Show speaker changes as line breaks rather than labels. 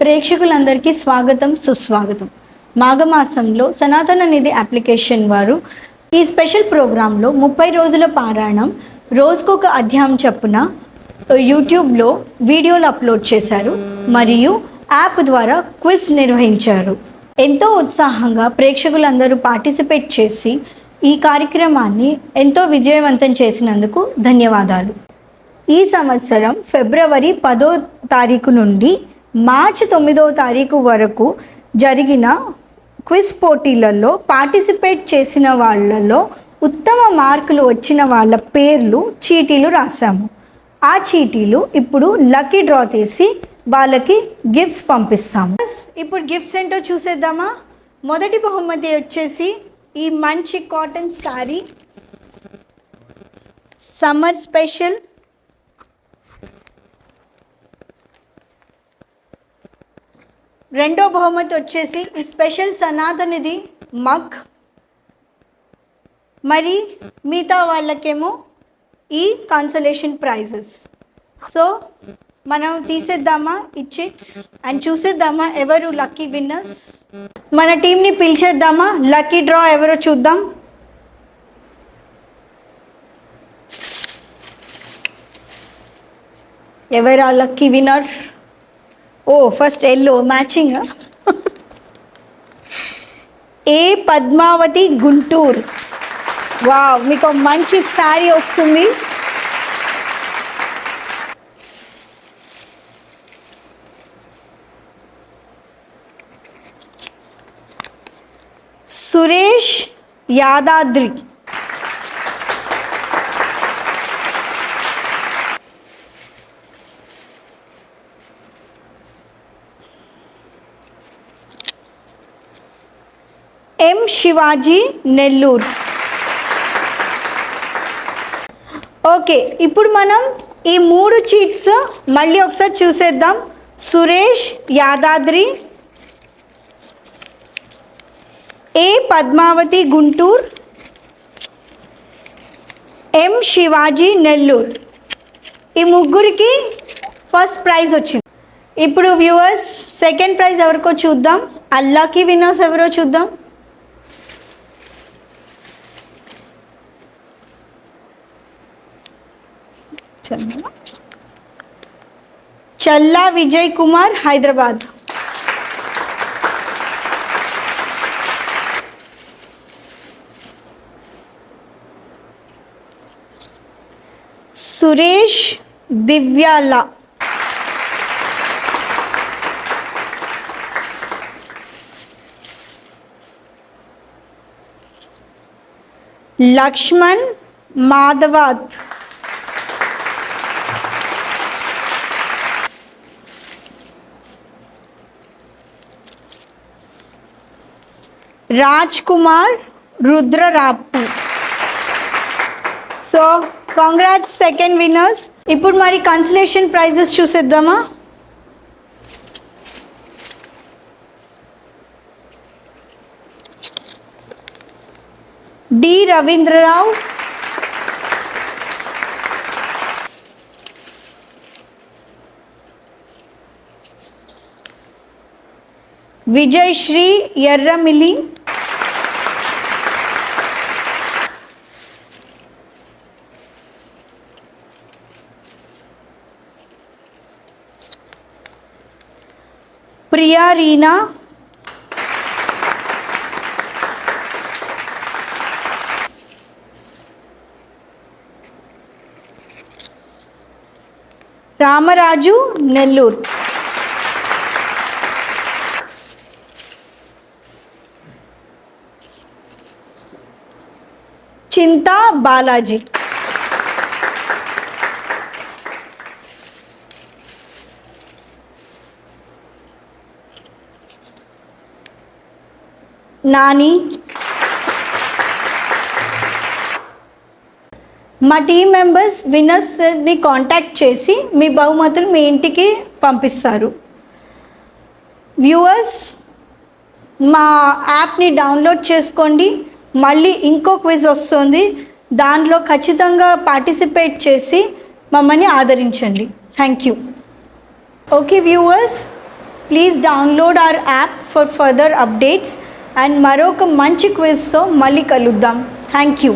ప్రేక్షకులందరికీ స్వాగతం సుస్వాగతం. మాఘమాసంలో సనాతన నిధి అప్లికేషన్ వారు ఈ స్పెషల్ ప్రోగ్రాంలో ముప్పై రోజుల పారాయణం రోజుకొక అధ్యాయం చొప్పున యూట్యూబ్లో వీడియోలు అప్లోడ్ చేశారు మరియు యాప్ ద్వారా క్విజ్ నిర్వహించారు. ఎంతో ఉత్సాహంగా ప్రేక్షకులందరూ పార్టిసిపేట్ చేసి ఈ కార్యక్రమాన్ని ఎంతో విజయవంతం చేసినందుకు ధన్యవాదాలు. ఈ సంవత్సరం ఫిబ్రవరి పదో తారీఖు నుండి మార్చి తొమ్మిదవ తారీఖు వరకు జరిగిన క్విజ్ పోటీలలో పార్టిసిపేట్ చేసిన వాళ్ళలో ఉత్తమ మార్కులు వచ్చిన వాళ్ళ పేర్లు చీటీలు రాసాము ఆ చీటీలు ఇప్పుడు లక్కీ డ్రా తీసి వాళ్ళకి గిఫ్ట్స్ పంపిస్తాము. ఇప్పుడు గిఫ్ట్స్ ఏంటో చూసేద్దామా? మొదటి బహుమతి వచ్చేసి ఈ మంచి కాటన్ శారీ సమ్మర్ స్పెషల్ రెండో బహుమతి వచ్చేసి ఈ స్పెషల్ సనాతనిది మగ్. మరి మిగతా వాళ్ళకేమో ఈ కాన్సలేషన్ ప్రైజెస్ సో మనం తీసేద్దామా ఈ చిట్స్ అండ్ చూసేద్దామా ఎవరు లక్కీ విన్నర్స్ మన టీంని పిలిచేద్దామా? లక్కీ డ్రా ఎవరో చూద్దాం. ఎవరా lucky winner oh first yellow matching A Padmavati Guntur? Wow మీకు మంచి శారీ వస్తుంది. సురేష్ యాదాద్రి. ఎం శివాజీ నెల్లూరు. ఓకే ఇప్పుడు మనం ఈ మూడు చీట్స్ మళ్ళీ ఒకసారి చూసేద్దాం. సురేష్ యాదాద్రి. ఏ పద్మావతి గుంటూరు. ఎం శివాజీ నెల్లూరు. ఈ ముగ్గురికి ఫస్ట్ ప్రైజ్ వచ్చింది. ఇప్పుడు వ్యూవర్స్ సెకండ్ ప్రైజ్ ఎవరికో చూద్దాం. అల్లాకి విన్నర్స్ ఎవరో చూద్దాం. చల్లా Vijay Kumar Hyderabad Suresh దివ్యాల Laxman మాధవాత్ Raj Kumar Rudrarapu so congrats second winners ఇప్పుడు మరి కన్సలేషన్ ప్రైజెస్ చూసేద్దామా డి రవీంద్రరావు విజయ్ శ్రీ ఎర్రమిలి ప్రియా రీనా? రామరాజు నెల్లూరు. చింతా బాలాజీ. నాని. మా టీం మెంబర్స్ విన్నర్స్ని కాంటాక్ట్ చేసి మీ బహుమతులు మీ ఇంటికి పంపిస్తారు. వ్యూవర్స్ మా యాప్ని డౌన్లోడ్ చేసుకోండి. మళ్ళీ ఇంకో క్విజ్ వస్తుంది. దానిలో ఖచ్చితంగా పార్టిసిపేట్ చేసి మమ్మల్ని ఆదరించండి. Thank you okay viewers please download our app for further updates and మరొక మంచి క్విజ్తో మళ్ళీ కలుద్దాం. Thank you